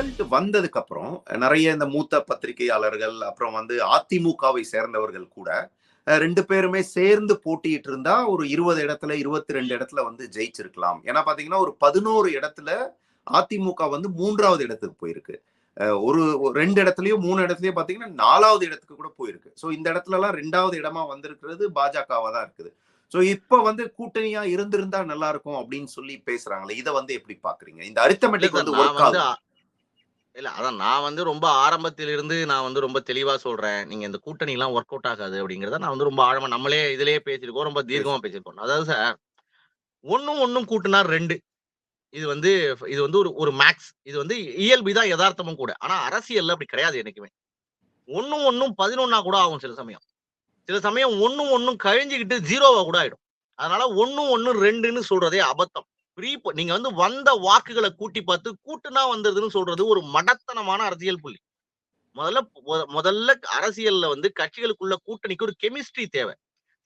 Result வந்ததுக்கு அப்புறம் நிறைய இந்த மூத்த பத்திரிகையாளர்கள் அப்புறம் வந்து அதிமுகவை சேர்ந்தவர்கள் கூட ரெண்டு பேருமே சேர்ந்து போட்டிட்டு இருந்தா ஒரு இருபது இடத்துல இருபத்தி ரெண்டு இடத்துல வந்து ஜெயிச்சிருக்கலாம். ஏன்னா பாத்தீங்கன்னா ஒரு பதினோரு இடத்துல அதிமுக வந்து மூன்றாவது இடத்துக்கு போயிருக்கு. ஒரு ரெண்டு இடத்துலயும் மூணு இடத்துலயும் பாத்தீங்கன்னா நாலாவது இடத்துக்கு கூட போயிருக்கு. ஸோ இந்த இடத்துல எல்லாம் ரெண்டாவது இடமா வந்திருக்கிறது பாஜகவா தான் இருக்குது. ஸோ இப்ப வந்து கூட்டணியா இருந்திருந்தா நல்லா இருக்கும் அப்படின்னு சொல்லி பேசுறாங்களே இதை வந்து எப்படி பாக்குறீங்க? இந்த அரித்தமெட்டிக் வந்து நான் ஒர்க் வந்து ஆகும் அ- இல்ல அதான் நான் வந்து ரொம்ப ஆரம்பத்திலிருந்து நான் வந்து ரொம்ப தெளிவா சொல்றேன். நீங்க இந்த கூட்டணி எல்லாம் ஒர்க் அவுட் ஆகாது அப்படிங்கறத நான் வந்து ரொம்ப ஆழமா நம்மளே இதுலயே பேசியிருக்கோம். ரொம்ப தீர்க்கமா பேசியிருக்கோம். அதாவது சார் ஒன்னும் ஒன்னும் கூட்டினா ரெண்டு. இது வந்து இது வந்து ஒரு ஒரு மேக்ஸ் இது வந்து இயல்பு தான் யதார்த்தமும் கூட. ஆனா அரசியல்ல அப்படி கிடையாது என்னைக்குமே. ஒன்னும் ஒன்னும் பதினொன்னா கூட ஆகும் சில சமயம். சில சமயம் ஒன்னும் ஒன்னும் கழிஞ்சுக்கிட்டு ஜீரோவா கூட ஆயிடும். அதனால ஒன்னும் ஒன்னு ரெண்டுன்னு சொல்றதே அபத்தம். ப்ரீ நீங்க வந்து வந்த வாக்குகளை கூட்டி பார்த்து கூட்டுனா வந்ததுன்னு சொல்றது ஒரு மடத்தனமான அரசியல் புள்ளி. முதல்ல முதல்ல அரசியல்ல வந்து கட்சிகளுக்குள்ள கூட்டணிக்கு ஒரு கெமிஸ்ட்ரி தேவை.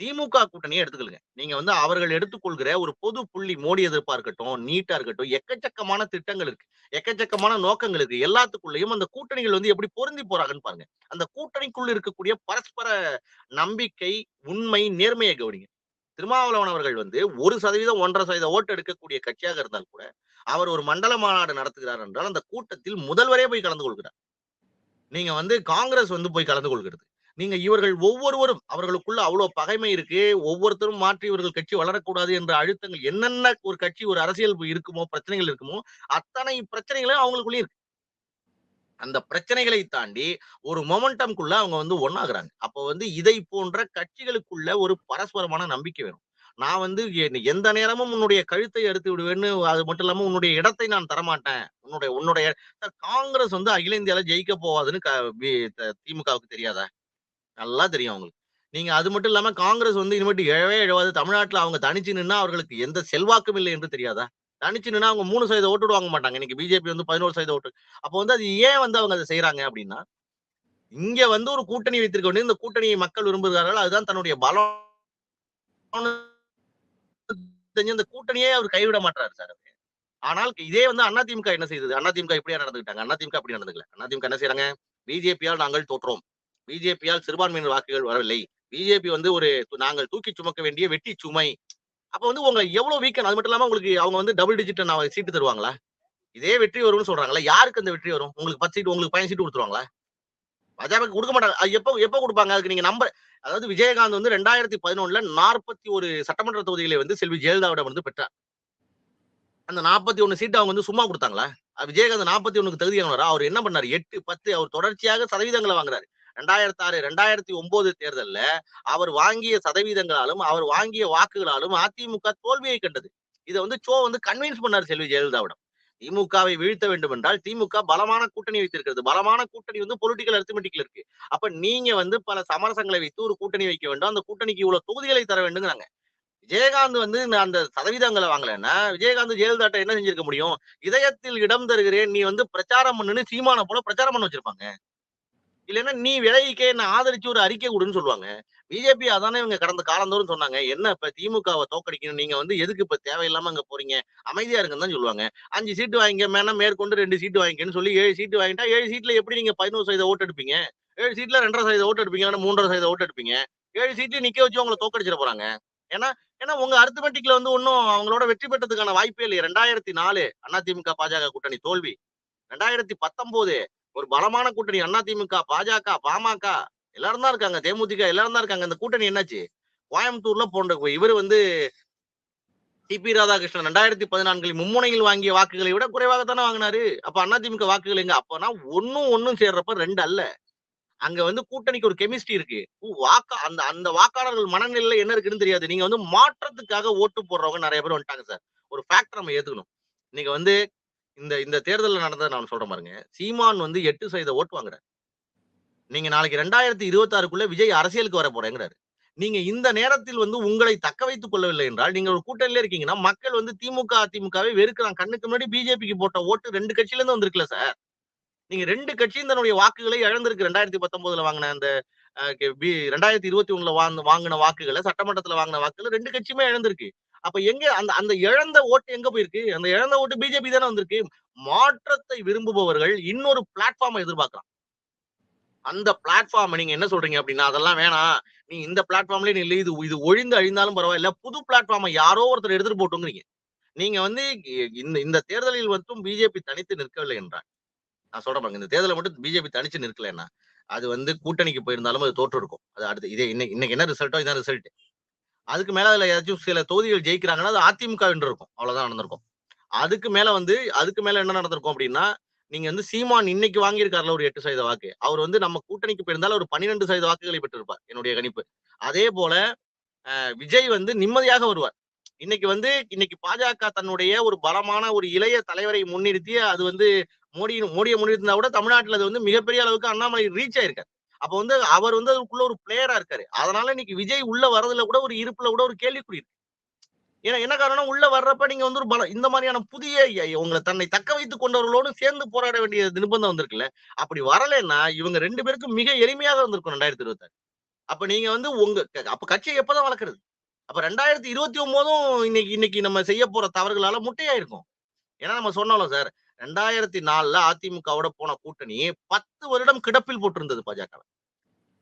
திமுக கூட்டணியை எடுத்துக்கலுங்க நீங்க வந்து அவர்கள் எடுத்துக்கொள்கிற ஒரு பொது புள்ளி மோடி எதிர்ப்பா இருக்கட்டும் நீட்டா இருக்கட்டும் எக்கச்சக்கமான திட்டங்கள் இருக்கு. எக்கச்சக்கமான நோக்கங்கள் இருக்கு. எல்லாத்துக்குள்ளேயும் அந்த கூட்டணிகள் வந்து எப்படி பொருந்தி போறாங்கன்னு பாருங்க. அந்த கூட்டணிக்குள்ள இருக்கக்கூடிய பரஸ்பர நம்பிக்கை உண்மை நேர்மையை கவனிங்க. திருமாவளவன் அவர்கள் வந்து ஒரு சதவீதம் ஒன்றரை சதவீதம் ஓட்டு எடுக்கக்கூடிய கட்சியாக இருந்தால் கூட அவர் ஒரு மண்டல மாநாடு நடத்துகிறார் என்றால் அந்த கூட்டத்தில் முதல்வரே போய் கலந்து கொள்கிறார். நீங்க வந்து காங்கிரஸ் வந்து போய் கலந்து கொள்கிறது. நீங்க இவர்கள் ஒவ்வொருவரும் அவர்களுக்குள்ள அவ்வளவு பகைமை இருக்கு ஒவ்வொருத்தரும் மாற்றி இவர்கள் கட்சி வளரக்கூடாது என்ற அழுத்தங்கள் என்னென்ன ஒரு கட்சி ஒரு அரசியல் இருக்குமோ பிரச்சனைகள் இருக்குமோ அத்தனை பிரச்சனைகளும் அவங்களுக்குள்ளே இருக்கு. அந்த பிரச்சனைகளை தாண்டி ஒரு மொமெண்டம்குள்ள அவங்க வந்து ஒன்னாகிறாங்க அப்போ வந்து இதை போன்ற கட்சிகளுக்குள்ள ஒரு பரஸ்பரமான நம்பிக்கை வேணும். நான் வந்து எந்த நேரமும் உன்னுடைய கழுத்தை எடுத்து விடுவேன்னு அது மட்டும் இல்லாம உன்னுடைய இடத்தை நான் தரமாட்டேன். உன்னுடைய உன்னுடைய காங்கிரஸ் வந்து அகில இந்தியால ஜெயிக்க போவாதுன்னு க- த- திமுகவுக்கு தெரியாதா? நல்லா தெரியும் அவங்களுக்கு. நீங்க அது மட்டும் இல்லாம காங்கிரஸ் வந்து இனிமேட்டு எழவே எழவாது தமிழ்நாட்டுல அவங்க தனிச்சு நின்னா அவர்களுக்கு எந்த செல்வாக்கும் இல்லை என்று தெரியாதா? தனிச்சு அவங்க மூணு சதவீத ஓட்டு வாங்க மாட்டாங்க. இன்னைக்கு பிஜேபி வந்து பதினோரு சதவீத ஓட்டு. அப்போ வந்து அது ஏன் வந்து அவங்க அதை செய்யறாங்க அப்படின்னா இங்க வந்து ஒரு கூட்டணி வைத்திருக்க வேண்டிய இந்த கூட்டணியை மக்கள் விரும்புகிறார்கள். அதுதான் தன்னுடைய பலம் தெரிஞ்சு கூட்டணியே அவர் கைவிட மாட்டாரு சார் ஆனால் இதே வந்து அதிமுக என்ன செய்தது? அதிமுக இப்படியா நடந்துக்கிட்டாங்க அதிமுக அப்படி நடந்துக்கல. அதிமுக என்ன செய்யறாங்க பிஜேபியால் நாங்கள் தோற்றோம். பிஜேபியால் சிறுபான்மையினர் வாக்குகள் வரவில்லை. பிஜேபி வந்து ஒரு நாங்கள் தூக்கி சுமக்க வேண்டிய வெட்டி சுமை. அப்ப வந்து உங்களை எவ்வளவு வீக்கன் அது மட்டும் இல்லாம உங்களுக்கு அவங்க வந்து டபுள் டிஜிட் நான் சீட்டு தருவாங்களா? இதே வெற்றி வரும்னு சொல்றாங்களா யாருக்கு அந்த வெற்றி வரும்? உங்களுக்கு பத்து சீட்டு உங்களுக்கு பயன் சீட்டு கொடுத்துருவாங்களா? பாஜக கொடுக்க மாட்டாங்க. அது எப்போ எப்போ கொடுப்பாங்க? அதுக்கு நீங்க நம்ப அதாவது விஜயகாந்த் வந்து ரெண்டாயிரத்தி பதினொன்னுல நாற்பத்தி ஒரு சட்டமன்ற தொகுதிகளை வந்து செல்வி ஜெயலலிதாவிடம் வந்து பெற்றார். அந்த நாற்பத்தி ஒன்னு சீட்டு அவங்க வந்து சும்மா கொடுத்தாங்களா? விஜயகாந்த் நாற்பத்தி ஒண்ணுக்கு தகுதியானவரா அவர் என்ன பண்ணாரு? எட்டு பத்து அவர் தொடர்ச்சியாக சதவீதங்களை வாங்குறாரு. ரெண்டாயிரத்தி ஆறு ரெண்டாயிரத்தி ஒன்பது தேர்தல்ல அவர் வாங்கிய சதவீதங்களாலும் அவர் வாங்கிய வாக்குகளாலும் அதிமுக தோல்வியை கண்டது. இதை வந்து சோ வந்து கன்வின்ஸ் பண்ணார் செல்வி ஜெயலலிதாவிடம். திமுகவை வீழ்த்த வேண்டும் என்றால் திமுக பலமான கூட்டணி வைத்திருக்கிறது. பலமான கூட்டணி வந்து பொலிட்டிக்கல் அரித்மெட்டிக்ல இருக்கு. அப்ப நீங்க வந்து பல சமரசங்களை வைத்து ஒரு கூட்டணி வைக்க வேண்டும். அந்த கூட்டணிக்கு இவ்வளவு தொகுதிகளை தர வேண்டுங்கிறாங்க விஜயகாந்த் வந்து அந்த சதவீதங்களை வாங்கலைன்னா விஜயகாந்த் ஜெயலலிதாட்ட என்ன செஞ்சிருக்க முடியும்? இதயத்தில் இடம் தருகிறேன். நீ வந்து பிரச்சாரம் பண்ணுன்னு சீமான போல பிரச்சாரம் பண்ண வச்சிருப்பாங்க. இல்லைன்னா நீ விலகிக்கே என்ன ஆதரிச்சு ஒரு அறிக்கை கொடுன்னு சொல்லுவாங்க. பிஜேபி அதானே இவங்க கடந்த காலந்தோறும் சொன்னாங்க. என்ன இப்ப திமுகவை தோக்கடிக்கணும் நீங்க வந்து எதுக்கு இப்ப தேவையில்லாம அங்க போறீங்க? அமைதியா இருக்குன்னு தான் சொல்லுவாங்க. அஞ்சு சீட்டு வாங்கிக்க மேனா மேற்கொண்டு ரெண்டு சீட்டு வாங்கிக்கன்னு சொல்லி ஏழு சீட்டு வாங்கிட்டா ஏழு சீட்ல எப்படி நீங்க பதினோரு சதவீத ஓட்டு எடுப்பீங்க? ஏழு சீட்ல ரெண்டரை சதவீத ஓட்டு எடுப்பீங்க இல்லைன்னா மூன்றரை சதவீத ஓட்டு எடுப்பீங்க? ஏழு சீட்லயும் நிக்க வச்சு உங்களை தோக்கடிச்சிட போறாங்க. ஏன்னா ஏன்னா உங்க அர்த்தமெட்டிக்ல வந்து ஒன்னும் அவங்களோட வெற்றி பெற்றதுக்கான வாய்ப்பே இல்லையே. ரெண்டாயிரத்தி நாலு அதிமுக பாஜக கூட்டணி தோல்வி. ரெண்டாயிரத்தி பத்தொன்பது ஒரு பலமான கூட்டணி அதிமுக பாஜக பாமக எல்லாரும் தான் இருக்காங்க. தேமுதிக எல்லாரும் தான் இருக்காங்க. இந்த கூட்டணி என்னாச்சு? கோயம்புத்தூர்ல போன்ற இவர் வந்து டிபி ராதாகிருஷ்ணன் ரெண்டாயிரத்தி பதினான்கில் மும்முனையில் வாங்கிய வாக்குகளை விட குறைவாகத்தானே வாங்கினாரு? அப்ப அதிமுக வாக்குகள் எங்க? அப்பனா ஒன்னும் ஒன்னும் சேர்றப்ப ரெண்டு அல்ல. அங்க வந்து கூட்டணிக்கு ஒரு கெமிஸ்ட்ரி இருக்கு. வாக்கா அந்த அந்த வாக்காளர்கள் மனநிலை என்ன இருக்குன்னு தெரியாது. நீங்க வந்து மாற்றத்துக்காக ஓட்டு போடுறவங்க நிறைய பேர் வந்துட்டாங்க சார். ஒரு ஃபேக்டர் நம்ம ஏத்துக்கணும். நீங்க வந்து இந்த இந்த தேர்தலில் நடந்ததை நான் சொல்றேன் பாருங்க. சீமான் வந்து எட்டு சதவீத ஓட்டு வாங்குறாரு. நீங்க நாளைக்கு ரெண்டாயிரத்தி இருபத்தாறுக்குள்ள விஜய் அரசியலுக்கு வர போறேங்கிறாரு. நீங்க இந்த நேரத்தில் வந்து உங்களை தக்க வைத்துக் கொள்ளவில்லை என்றால் நீங்க ஒரு கூட்டணியில இருக்கீங்கன்னா மக்கள் வந்து திமுக அதிமுகவை வெறுக்கிறாங்க கண்ணுக்கு முன்னாடி பிஜேபிக்கு போட்ட ஓட்டு ரெண்டு கட்சியில இருந்து வந்திருக்குல்ல சார்? நீங்க ரெண்டு கட்சியும் தன்னுடைய வாக்குகளை இழந்திருக்கு. ரெண்டாயிரத்தி பத்தொன்பதுல வாங்கின அந்த ரெண்டாயிரத்தி இருபத்தி ஒண்ணுல வாங்கின வாக்குகளை சட்டமன்றத்துல வாங்கின வாக்குகளை ரெண்டு கட்சியுமே இழந்திருக்கு. அப்ப எங்க அந்த அந்த இழந்த ஓட்டு எங்க போயிருக்கு? அந்த இழந்த ஓட்டு பிஜேபி தானே வந்திருக்கு. மாற்றத்தை விரும்புபவர்கள் இன்னொரு பிளாட்ஃபார்மை எதிர்பார்க்கலாம். அந்த பிளாட்ஃபார்ம் நீங்க என்ன சொல்றீங்க அப்படின்னா அதெல்லாம் வேணாம். நீ இந்த பிளாட்ஃபார்ம்லயே நில்லு இது இது ஒழிந்து அழிந்தாலும் பரவாயில்ல. புது பிளாட்ஃபார்மை யாரோ ஒருத்தர் எடுத்துட்டு போட்டுங்கிறீங்க. நீங்க வந்து இந்த இந்த தேர்தலில் மட்டும் பிஜேபி தனித்து நிற்கவில்லை என்றார் நான் சொல்றேன் இந்த தேர்தலை மட்டும் பிஜேபி தனிச்சு நிற்கலைன்னா அது வந்து கூட்டணிக்கு போயிருந்தாலும் அது தோற்று இருக்கும் அது அடுத்து இதே இன்னைக்கு இன்னைக்கு என்ன ரிசல்ட்டோ இதான் ரிசல்ட் அதுக்கு மேல அதுல ஏதாச்சும் சில தொகுதிகள் ஜெயிக்கிறாங்கன்னா அது அதிமுக இருக்கும். அவ்வளவுதான் நடந்திருக்கும். அதுக்கு மேல வந்து அதுக்கு மேல என்ன நடந்திருக்கும் அப்படின்னா நீங்க வந்து சீமான் இன்னைக்கு வாங்கியிருக்காருல ஒரு எட்டு சதவீத வாக்கு. அவர் வந்து நம்ம கூட்டணிக்கு போயிருந்தாலும் ஒரு பன்னிரெண்டு சதவீத வாக்குகளை பெற்றிருப்பார் என்னுடைய கணிப்பு. அதே போல விஜய் வந்து நிம்மதியாக வருவார். இன்னைக்கு வந்து இன்னைக்கு பாஜக தன்னுடைய ஒரு பலமான ஒரு இளைய தலைவரை முன்னிறுத்தி அது வந்து மோடி மோடியை முன்னிறுத்தினா கூட தமிழ்நாட்டுல அது வந்து மிகப்பெரிய அளவுக்கு அண்ணாமலை ரீச் ஆயிருக்காரு. அப்ப வந்து அவர் வந்து அதுக்குள்ள ஒரு பிளேயரா இருக்காரு. அதனால இன்னைக்கு விஜய் உள்ள வர்றதுல கூட ஒரு இருப்புல கூட ஒரு கேள்விக்குறி இருக்கு. ஏன்னா என்ன காரணம் உள்ள வர்றப்ப நீங்க வந்து ஒரு பலம் இந்த மாதிரியான புதிய உங்களை தன்னை தக்க வைத்துக் கொண்டவர்களோடு சேர்ந்து போராட வேண்டிய நிர்பந்தம் வந்திருக்குல்ல? அப்படி வரலைன்னா இவங்க ரெண்டு பேருக்கும் மிக எளிமையாக வந்திருக்கும் ரெண்டாயிரத்தி இருபத்தாறு. அப்ப நீங்க வந்து உங்க க- அப்ப கட்சியை எப்பதான் வளர்க்கறது? அப்ப ரெண்டாயிரத்தி இருபத்தி ஒன்பதும் இன்னைக்கு இன்னைக்கு நம்ம செய்ய போற தவறுகளால முட்டையாயிருக்கும். ஏன்னா நம்ம சொன்னாலும் சார் ரெண்டாயிரத்தி நாலுல அதிமுகவோட போன கூட்டணி பத்து வருடம் கிடப்பில் போட்டிருந்தது பாஜக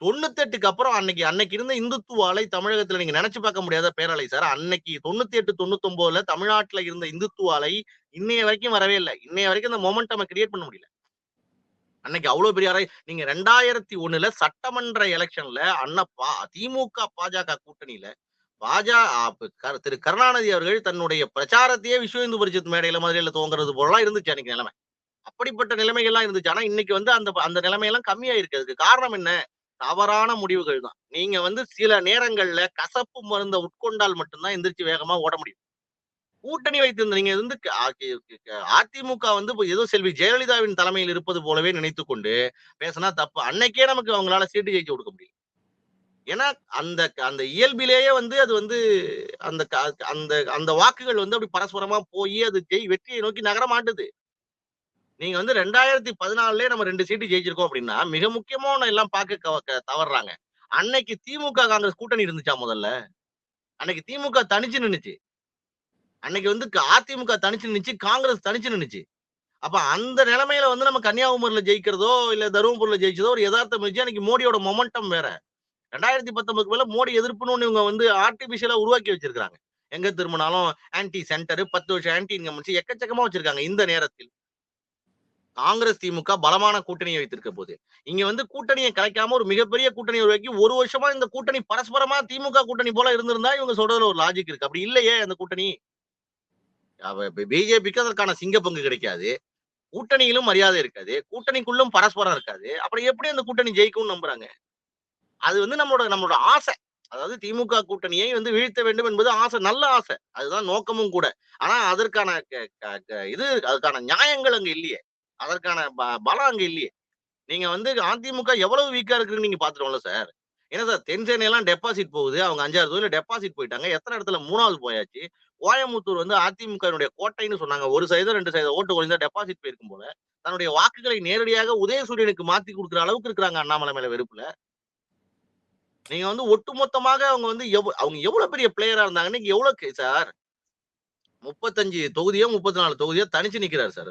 தொண்ணூத்தெட்டுக்கு அப்புறம் அன்னைக்கு அன்னைக்கு இருந்த இந்துத்துவ அலை தமிழகத்துல நீங்க நினைச்சு பார்க்க முடியாத பேரலை சார். அன்னைக்கு தொண்ணூத்தி எட்டு தொண்ணூத்தி ஒன்பதுல தமிழ்நாட்டுல இருந்த இந்துத்துவ அலை இன்னைய வரைக்கும் வரவே இல்லை. இன்னைய வரைக்கும் அந்த நம்ம கிரியேட் பண்ண முடியல. அன்னைக்கு அவ்வளவு பெரிய அறை நீங்க ரெண்டாயிரத்தி ஒண்ணுல சட்டமன்ற எலெக்ஷன்ல அண்ணப்பா திமுக பாஜக கூட்டணியில பாஜக திரு கருணாநிதி அவர்கள் தன்னுடைய பிரச்சாரத்தையே விஸ்வ இந்து பரிஷத் மேடையில மதுரையில துவங்குறது போலாம் இருந்துச்சு அன்னைக்கு நிலைமை. அப்படிப்பட்ட நிலைமைகள்லாம் இருந்துச்சு. ஆனா இன்னைக்கு வந்து அந்த அந்த நிலைமையெல்லாம் கம்மியா இருக்கு அதுக்கு காரணம் என்ன? தவறான முடிவுகள் தான். நீங்க வந்து சில நேரங்கள்ல கசப்பு மருந்த உட்கொண்டால் மட்டும்தான் எந்திரிச்சு வேகமா ஓட முடியும். கூட்டணி வைத்திருந்த நீங்க வந்து அதிமுக வந்து ஏதோ செல்வி ஜெயலலிதாவின் தலைமையில் இருப்பது போலவே நினைத்து கொண்டு பேசினா தப்பு. அன்னைக்கே நமக்கு அவங்களால சீட்டு ஜெயிச்சு கொடுக்க முடியும் ஏன்னா அந்த அந்த இயல்பிலேயே வந்து அது வந்து அந்த அந்த அந்த வாக்குகள் வந்து அப்படி பரஸ்பரமா போய் அது ஜெய் வெற்றியை நோக்கி நகர மாட்டுது. நீங்க வந்து ரெண்டாயிரத்தி பதினாலுலயே நம்ம ரெண்டு சீட்டு ஜெயிச்சிருக்கோம் அப்படின்னா மிக முக்கியமான எல்லாம் பார்க்க கவ- க- தவறுறாங்க. அன்னைக்கு திமுக காங்கிரஸ் கூட்டணி இருந்துச்சா முதல்ல? அன்னைக்கு திமுக தனிச்சு நின்னுச்சு. அன்னைக்கு வந்து க- அதிமுக தனிச்சு நின்னுச்சு காங்கிரஸ் தனிச்சு நின்னுச்சு. அப்ப அந்த நிலைமையில வந்து நம்ம கன்னியாகுமரியில ஜெயிக்கிறதோ இல்ல தருமபுரியில ஜெயிச்சதோ ஒரு யதார்த்த முயற்சி அன்னைக்கு மோடியோட மொமெண்டம் வேற. ரெண்டாயிரத்தி பத்தொன்பதுக்கு மேல மோடி எதிர்ப்புன்னு இவங்க வந்து ஆர்டிபிஷியலா உருவாக்கி வச்சிருக்காங்க எங்க திரும்பினாலும் ஆன்டி சென்டர் பத்து வருஷம் ஆன்டி இன்கம் எக்கச்சக்கமா வச்சிருக்காங்க இந்த நேரத்தில். காங்கிரஸ் திமுக பலமான கூட்டணியை வைத்திருக்க போது இங்க வந்து கூட்டணியை கலைக்காம ஒரு மிகப்பெரிய கூட்டணி உருவாக்கி ஒரு வருஷமா இந்த கூட்டணி பரஸ்பரமா திமுக கூட்டணி போல இருந்திருந்தா இவங்க சொல்றதுல ஒரு லாஜிக் இருக்கு. அப்படி இல்லையே அந்த கூட்டணி. பிஜேபிக்கு அதற்கான சிங்க பங்கு கிடைக்காது. கூட்டணியிலும் மரியாதை இருக்காது. கூட்டணிக்குள்ளும் பரஸ்பரம் இருக்காது. அப்புறம் எப்படி அந்த கூட்டணி ஜெயிக்கும்னு நம்புறாங்க? அது வந்து நம்மளோட நம்மளோட ஆசை. அதாவது திமுக கூட்டணியை வந்து வீழ்த்த வேண்டும் என்பது ஆசை நல்ல ஆசை. அதுதான் நோக்கமும் கூட. ஆனா அதற்கான க- க- க- இது அதுக்கான நியாயங்கள் அங்க இல்லையே. அதற்கான ப- பலம் அங்க இல்லையே. நீங்க வந்து அதிமுக எவ்வளவு வீக்கா இருக்குன்னு நீங்க பாத்துருவோம்ல சார் ஏன்னா சார் தென்சேனை எல்லாம் டெபாசிட் போகுது. அவங்க அஞ்சாறு தொகுதியில டெபாசிட் போயிட்டாங்க. எத்தனை இடத்துல மூணாவது போயாச்சு? கோயம்புத்தூர் வந்து அதிமுக கோட்டைன்னு சொன்னாங்க. ஒரு சதவீதம் ரெண்டு சதவீதம் ஓட்டு குறைந்தா டெபாசிட் போயிருக்கும் போல. தன்னுடைய வாக்குகளை நேரடியாக உதயசூரியனுக்கு மாத்தி கொடுக்குற அளவுக்கு இருக்கிறாங்க அண்ணாமலை மேல வெறுப்புல. நீங்க வந்து ஒட்டுமொத்தமாக அவங்க வந்து எவ்வளவு அவங்க எவ்வளவு பெரிய பிளேயரா இருந்தாங்க நீங்க எவ்வளவு சார்? முப்பத்தஞ்சு தொகுதியோ முப்பத்தி நாலு தொகுதியோ தனிச்சு நிக்கிறாரு சார்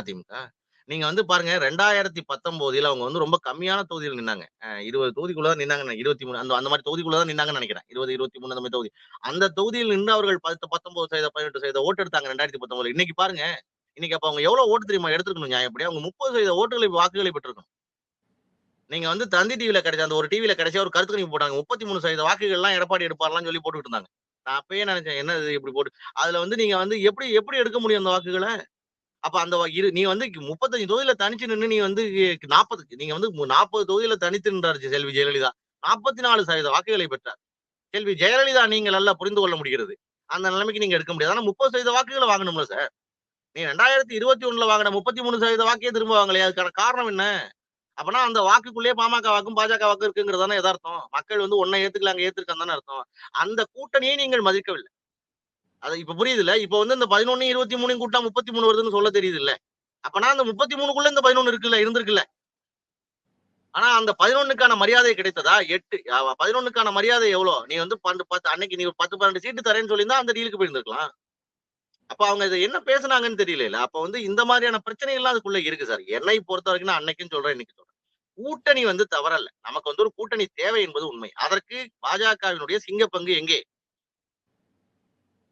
அதிமுக நீங்க வந்து பாருங்க ரெண்டாயிரத்தி பத்தொன்பதுல அவங்க வந்து ரொம்ப கம்மியான தொகுதியில் நின்னாங்க. இருபது தொகுதிக்குள்ள தான் நின்னாங்க இருபத்தி மூணு அந்த அந்த மாதிரி தொகுதிக்குள்ள தான் நின்னாங்கன்னு நினைக்கிறேன். இருபது இருபத்தி மூணு அந்த மாதிரி தொகுதி. அந்த தொகுதியில் நின்று அவர்கள் பத்து பத்தொன்பது சதவீத பதினெட்டு சதவீத ஓட்டு எடுத்தாங்க ரெண்டாயிரத்தி பத்தொன்பதுல இன்னைக்கு பாருங்க இன்னைக்கு அப்ப அவங்க எவ்வளவு ஓட்டு தெரியுமா எடுத்துருக்கணும் நியாயப்படி? அவங்க முப்பது சதவீத ஓட்டுகளை வாக்குகளை பெற்றிருக்கணும். நீங்க வந்து தந்தி டிவியில கிடைச்ச அந்த ஒரு டிவியில கிடைச்ச ஒரு கருத்து கணிப்பு போட்டாங்க. முப்பத்தி மூணு சதவீத வாக்குகள்லாம் எடப்பாடி எடுப்பார்லாம் சொல்லி போட்டுட்டு இருந்தாங்க நான் அப்பயே நினைச்சேன் என்ன இது இப்படி போட்டு? அதுல வந்து நீங்க வந்து எப்படி எப்படி எடுக்க முடியும் அந்த வாக்குகளை? அப்ப அந்த இரு நீ வந்து முப்பத்தஞ்சு தொகுதியில தனிச்சு நின்னு நீ வந்து நாற்பது நீங்க வந்து நாற்பது தொகுதியில தனித்து நின்றாரு செல்வி ஜெயலலிதா. நாற்பத்தி நாலு சதவீத வாக்குகளை பெற்றார். செல்வி ஜெயலலிதா நீங்கள் நல்லா புரிந்து கொள்ள முடிகிறது. அந்த நிலைமைக்கு நீங்க எடுக்க முடியாது. ஆனா முப்பது சதவீத வாக்குகளை வாங்கணும்ல சார். நீ ரெண்டாயிரத்தி இருபத்தி ஒண்ணுல வாங்கின முப்பத்தி மூணு சதவீத வாக்கையே திரும்ப வாங்கலையே? அதுக்கான காரணம் என்ன? அப்பனா அந்த வாக்குக்குள்ளேயே பாமக வாக்கும் பாஜக வாக்கு இருக்குங்கிறதான எதார்த்தம் மக்கள் வந்து ஒன்னை ஏத்துக்கலாங்க ஏத்துருக்காங்க தானே அர்த்தம். அந்த கூட்டணியை நீங்கள் மதிக்கவில்லை. அது இப்ப புரியுது இல்ல இப்ப வந்து இந்த பதினொன்னு இருபத்தி மூணு கூட்டம் முப்பத்தி மூணு வருதுன்னு சொல்ல தெரியுது இல்ல அப்பனா அந்த முப்பத்தி மூணுக்குள்ள இந்த பதினொன்னு இருக்குல்ல? இருந்திருக்குல்ல? ஆனா அந்த பதினொன்னுக்கான மரியாதை கிடைத்ததா? எட்டு. பதினொன்னுக்கான மரியாதை எவ்வளவு நீ வந்து பன்னெண்டு பத்து அன்னைக்கு நீ ஒரு பத்து பன்னெண்டு சீட்டு தரேன்னு சொல்லியிருந்தா அந்த டீலுக்கு போயிருந்திருக்கலாம். அப்ப அவங்க இதை என்ன பேசுனாங்கன்னு தெரியல அப்ப வந்து இந்த மாதிரியான பிரச்சனைகள்லாம் அதுக்குள்ள இருக்கு சார். என்னை பொறுத்த வரைக்கும் நான் அன்னைக்கும் சொல்றேன் இன்னைக்கு கூட்டணி வந்து தவறல்ல. நமக்கு வந்து ஒரு கூட்டணி தேவை என்பது உண்மை. அதற்கு பாஜகவினுடைய சிங்க பங்கு எங்கே?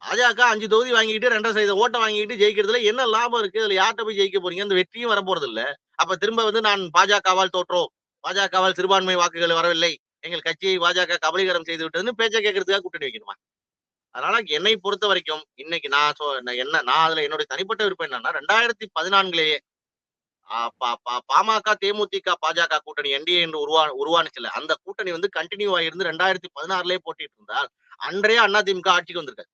பாஜக அஞ்சு தொகுதி வாங்கிட்டு ரெண்டரை சதவீத ஓட்டை வாங்கிட்டு ஜெயிக்கிறதுல என்ன லாபம் இருக்கு? அதுல யார்கிட்ட போய் ஜெயிக்க போறீங்க? அந்த வெற்றியும் வர போறது இல்ல அப்ப திரும்ப வந்து நான் பாஜகவால் தோற்றோம். பாஜகவால் சிறுபான்மை வாக்குகள் வரவில்லை. எங்கள் கட்சியை பாஜக கபலீகரம் செய்து விட்டதுன்னு பேச்சை கேட்கறதுக்காக கூட்டணி வைக்கணுமா? அதனால என்னை பொறுத்த வரைக்கும் இன்னைக்கு நான் சொ- என்ன நான் அதுல என்னுடைய தனிப்பட்ட விருப்பம் என்னன்னா ரெண்டாயிரத்தி பதினான்குலேயே பாமக தேமுதிக பாஜக கூட்டணி என்டிஏ என்று உருவா உருவானுச்சுல அந்த கூட்டணி வந்து கண்டினியூ ஆகிருந்து ரெண்டாயிரத்தி பதினாறுலயே போட்டிட்டு இருந்தால் அன்றைய திமுக ஆட்சிக்கு வந்திருக்காரு.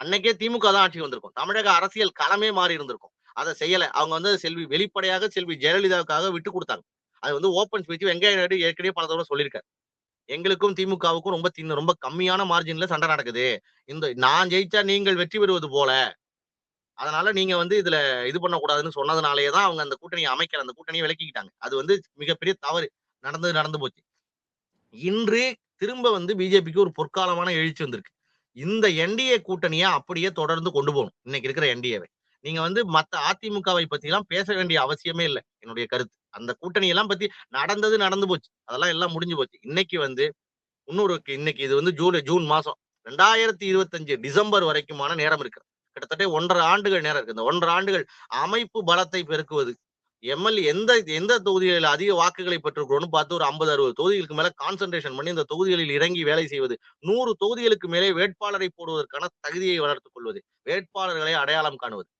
அன்னைக்கே திமுக தான் ஆட்சிக்கு வந்திருக்கும். தமிழக அரசியல் களமே மாறி இருந்திருக்கும். அதை செய்யல. அவங்க வந்து செல்வி வெளிப்படையாக செல்வி ஜெயலலிதாவுக்காக விட்டு கொடுத்தாங்க. அது வந்து ஓப்பன் ஸ்பீச் வெங்கைய நாயுடு ஏற்கனவே பல தடவை சொல்லியிருக்காரு. எங்களுக்கும் திமுகவுக்கும் ரொம்ப ரொம்ப கம்மியான மார்ஜின்ல சண்டை நடக்குது. இந்த நான் ஜெயிச்சா நீங்கள் வெற்றி பெறுவது போல. அதனால நீங்க வந்து இதுல இது பண்ணக்கூடாதுன்னு சொன்னதுனாலேயே தான் அவங்க அந்த கூட்டணியை அமைக்கல அந்த கூட்டணியை விளக்கிக்கிட்டாங்க அது வந்து மிகப்பெரிய தவறு. நடந்தது நடந்து போச்சு. இன்று திரும்ப வந்து பிஜேபிக்கு ஒரு பொற்காலமான எழுச்சி வந்திருக்கு. இந்த என்டிஏ கூட்டணியை அப்படியே தொடர்ந்து கொண்டு போகணும். இன்னைக்கு இருக்கிற என்டிஏவை. நீங்க வந்து மத்த அதிமுகவை பத்தி எல்லாம் பேச வேண்டிய அவசியமே இல்லை என்னுடைய கருத்து. அந்த கூட்டணி எல்லாம் பத்தி நடந்தது நடந்து போச்சு. அதெல்லாம் எல்லாம் முடிஞ்சு போச்சு. இன்னைக்கு வந்து இன்னொரு இன்னைக்கு இது வந்து ஜூலை ஜூன் மாசம். ரெண்டாயிரத்தி இருபத்தஞ்சு டிசம்பர் வரைக்குமான நேரம் இருக்கு. கிட்டத்தட்ட ஒன்றரை ஆண்டுகள் நேரம் இருக்கு. இந்த ஒன்றரை ஆண்டுகள் அமைப்பு பலத்தை பெருக்குவது. எம்எல்ஏ எந்த எந்த தொகுதிகளில் அதிக வாக்குகளை பெற்றிருக்கிறோம்னு பார்த்து ஒரு ஐம்பது அறுபது தொகுதிகளுக்கு மேல கான்சென்ட்ரேஷன் பண்ணி இந்த தொகுதிகளில் இறங்கி வேலை செய்வது. நூறு தொகுதிகளுக்கு மேலே வேட்பாளரை போடுவதற்கான தகுதியை வளர்த்துக் கொள்வது. வேட்பாளர்களை அடையாளம் காணுவது.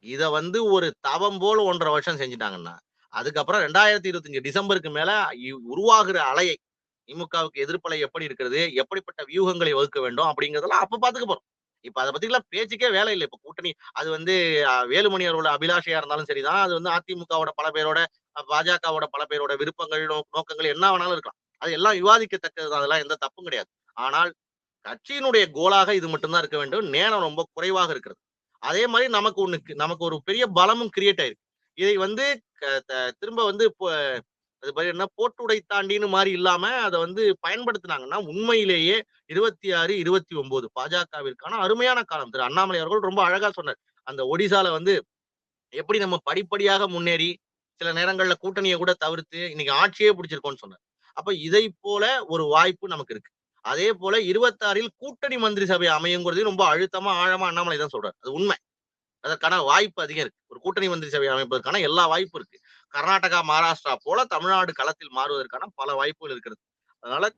இத வந்து ஒரு தவம் போல ஒன்றரை வருஷம் செஞ்சுட்டாங்கன்னா அதுக்கப்புறம் ரெண்டாயிரத்தி இருபத்தஞ்சு டிசம்பருக்கு மேல இ- உருவாகிற அலையை திமுகவுக்கு எதிர்ப்பலை எப்படி இருக்கிறது எப்படிப்பட்ட வியூகங்களை வகுக்க வேண்டும் அப்படிங்கறதெல்லாம் அப்ப பாத்துக்க போறோம். இப்ப அதை பத்தி எல்லாம் பேச்சுக்கே வேலை இல்லை. இப்ப கூட்டணி அது வந்து வேலுமணி அவரோட அபிலாஷையா இருந்தாலும் சரிதான். அது வந்து அதிமுகவோட பல பேரோட பாஜகவோட பல பேரோட விருப்பங்கள் நோ- நோக்கங்கள் என்ன வேணாலும் இருக்கலாம். அது எல்லாம் விவாதிக்கத்தக்கது அதெல்லாம் எந்த தப்பும் கிடையாது. ஆனால் கட்சியினுடைய கோலாக இது மட்டும்தான் இருக்க வேண்டும். நேரம் ரொம்ப குறைவாக இருக்கிறது. அதே மாதிரி நமக்கு ஒண்ணுக்கு நமக்கு ஒரு பெரிய பலமும் கிரியேட் ஆயிருக்கு. இதை வந்து த- திரும்ப வந்து இப்போ அது மாதிரி என்ன போட்டுடை தாண்டின்னு மாதிரி இல்லாம அதை வந்து பயன்படுத்தினாங்கன்னா உண்மையிலேயே இருபத்தி ஆறு இருபத்தி ஒன்பது பாஜகவிற்கான அருமையான காலம். திரு அண்ணாமலை அவர்கள் ரொம்ப அழகா சொன்னார். அந்த ஒடிசால வந்து எப்படி நம்ம படிப்படியாக முன்னேறி சில நேரங்கள்ல கூட்டணியை கூட தவிர்த்து இன்னைக்கு ஆட்சியே பிடிச்சிருக்கோம்னு சொன்னார். அப்ப இதை போல ஒரு வாய்ப்பு நமக்கு இருக்கு. அதே போல இருபத்தாறில் கூட்டணி மந்திரி சபை அமையுங்கிறது ரொம்ப அழுத்தமா ஆழமா அண்ணாமலை தான் சொல்றாரு. அது உண்மை. அதற்கான வாய்ப்பு அதிகம் இருக்கு. ஒரு கூட்டணி மந்திரி சபை அமைப்பதற்கான எல்லா வாய்ப்பும் இருக்கு. கர்நாடகா மகாராஷ்டிரா போல தமிழ்நாடு களத்தில் மாறுவதற்கான பல வாய்ப்புகள் இருக்கிறது. அதனால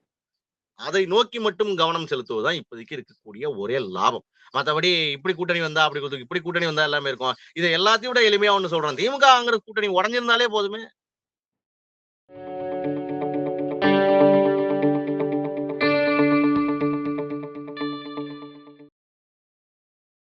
அதை நோக்கி மட்டும் கவனம் செலுத்துவதுதான் இப்போதைக்கு இருக்கக்கூடிய ஒரே லாபம். மத்தபடி இப்படி கூட்டணி வந்தா அப்படி கொடுத்து இப்படி கூட்டணி வந்தா எல்லாமே இருக்கும். இதை எல்லாத்தையும் விட எளிமையா ஒண்ணு சொல்றேன். திமுகங்கிற கூட்டணி உடஞ்சிருந்தாலே போதுமே.